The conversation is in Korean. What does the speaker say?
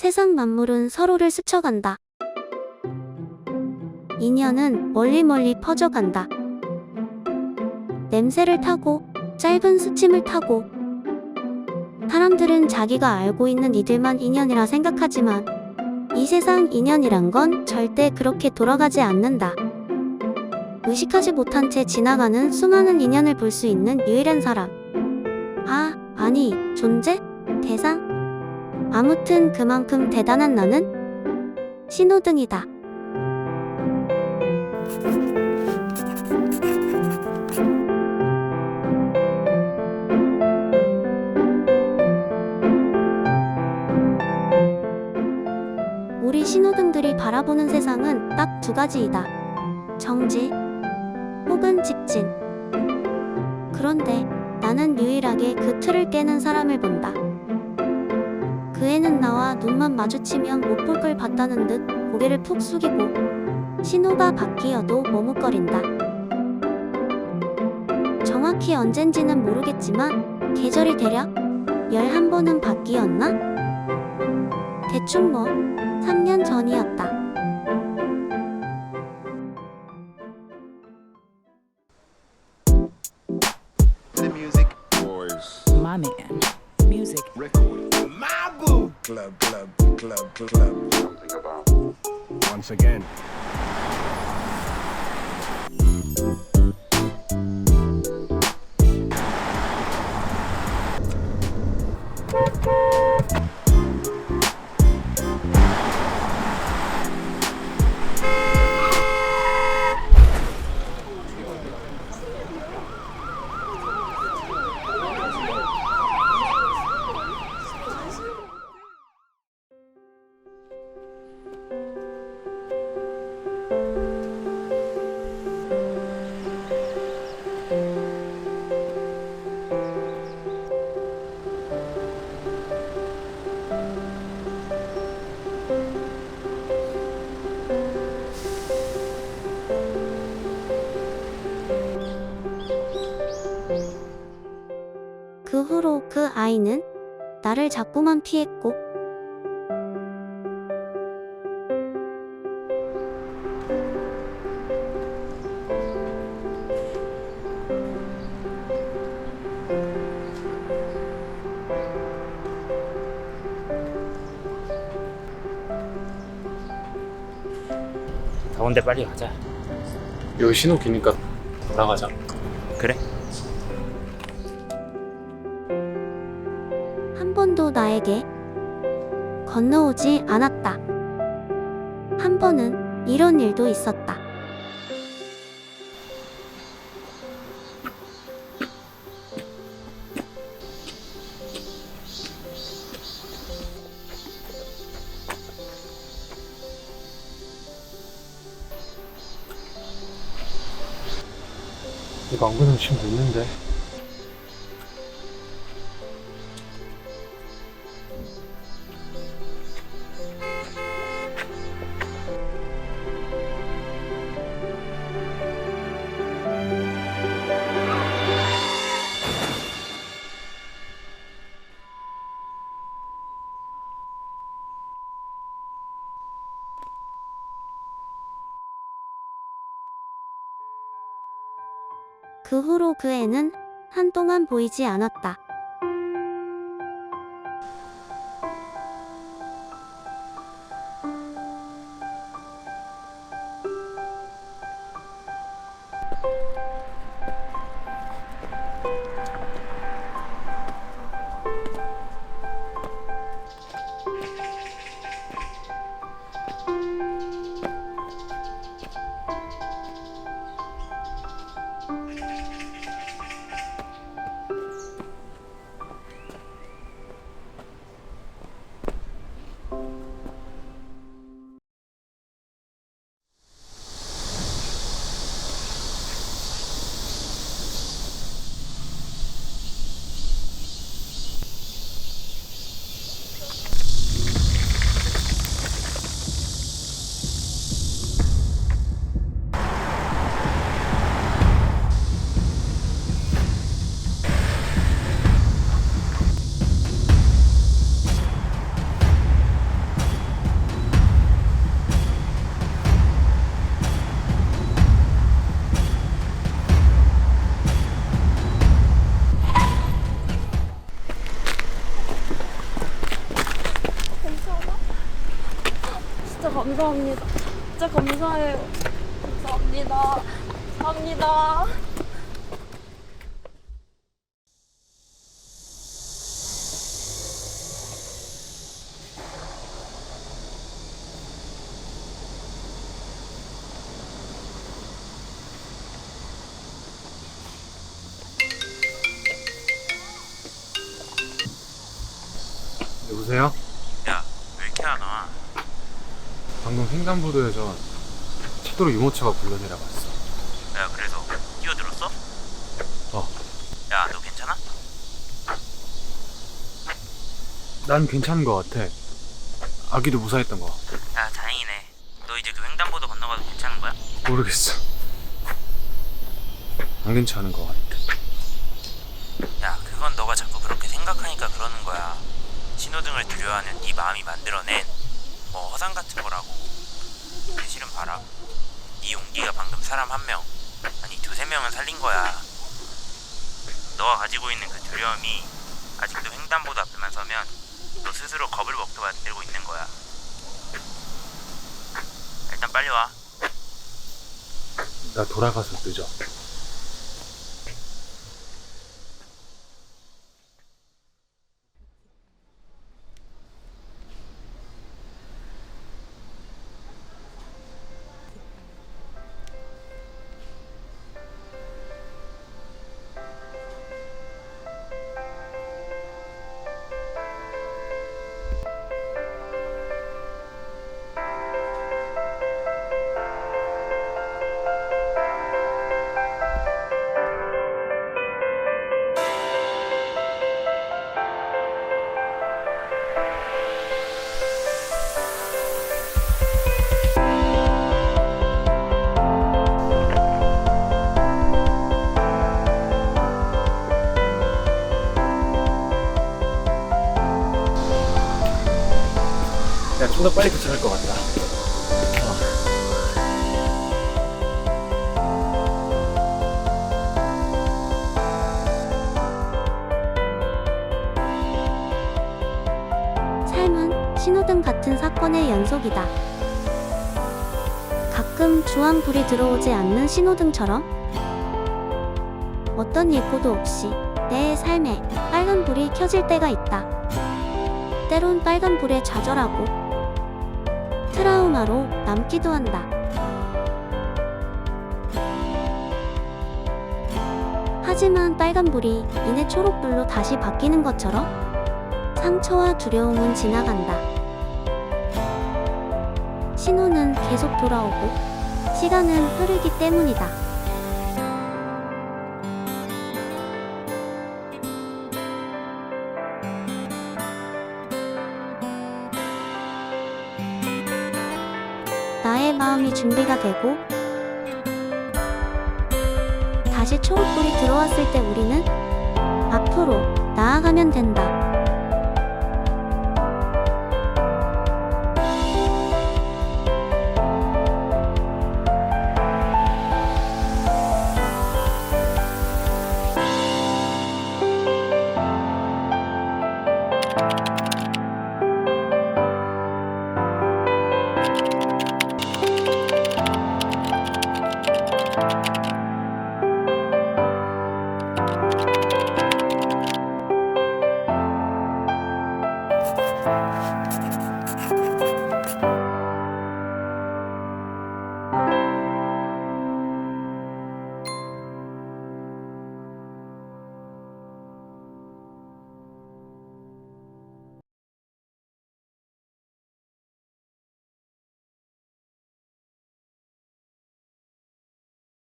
세상 만물은 서로를 스쳐간다. 인연은 멀리 멀리 퍼져간다. 냄새를 타고 짧은 스침을 타고 사람들은 자기가 알고 있는 이들만 인연이라 생각하지만 이 세상 인연이란 건 절대 그렇게 돌아가지 않는다. 의식하지 못한 채 지나가는 수많은 인연을 볼 수 있는 유일한 사람. 아, 아니, 존재? 대상? 아무튼 그만큼 대단한 나는 신호등이다. 우리 신호등들이 바라보는 세상은 딱 두 가지이다. 정지 혹은 직진. 그런데 나는 유일하게 그 틀을 깨는 사람을 본다. 그 애는 나와 눈만 마주치면 못 볼 걸 봤다는 듯 고개를 푹 숙이고 신호가 바뀌어도 머뭇거린다. 정확히 언젠지는 모르겠지만 계절이 대략 11번은 바뀌었나? 대충 뭐 3년 전이었다. Club, club, club, club. Something about once again. 그 후로 그 아이는 나를 자꾸만 피했고 더운데 빨리 가자. 여기 신호 기니까 돌아가자. 그래? 나에게 건너오지 않았다. 한 번은 이런 일도 있었다. 이거 안 그러면 지금 됐는데. 그 후로 그 애는 한동안 보이지 않았다. 감사합니다. 진짜 감사해요. 감사합니다. 감사합니다. 여보세요? 야, 왜 이렇게 안 와? 방금 횡단보도에서 차도로 유모차가 굴러내려갔어. 야, 그래서 뛰어들었어? 어. 야, 너 괜찮아? 난 괜찮은 것 같아. 아기도 무사했던 거. 야, 다행이네. 너 이제 그 횡단보도 건너가도 괜찮은 거야? 모르겠어. 안 괜찮은 것 같아. 야, 그건 너가 자꾸 그렇게 생각하니까 그러는 거야. 신호등을 두려워하는 네 마음이 만들어낸 뭐 허상 같은 거라고. 그 실은 봐라. 네 용기가 방금 사람 한 명, 아니 두세 명은 살린 거야. 너가 가지고 있는 그 두려움이 아직도 횡단보도 앞에만 서면 너 스스로 겁을 먹게 만들고 있는 거야. 일단 빨리 와. 나 돌아가서 늦어. 야, 좀더 빨리 도착할 것 같다. 삶은 신호등 같은 사건의 연속이다. 가끔 주황불이 들어오지 않는 신호등처럼 어떤 예고도 없이 내 삶에 빨간 불이 켜질 때가 있다. 때론 빨간 불에 좌절하고 트라우마로 남기도 한다. 하지만 빨간불이 이내 초록불로 다시 바뀌는 것처럼 상처와 두려움은 지나간다. 신호는 계속 돌아오고 시간은 흐르기 때문이다. 나의 마음이 준비가 되고 다시 초록불이 들어왔을 때 우리는 앞으로 나아가면 된다. 아.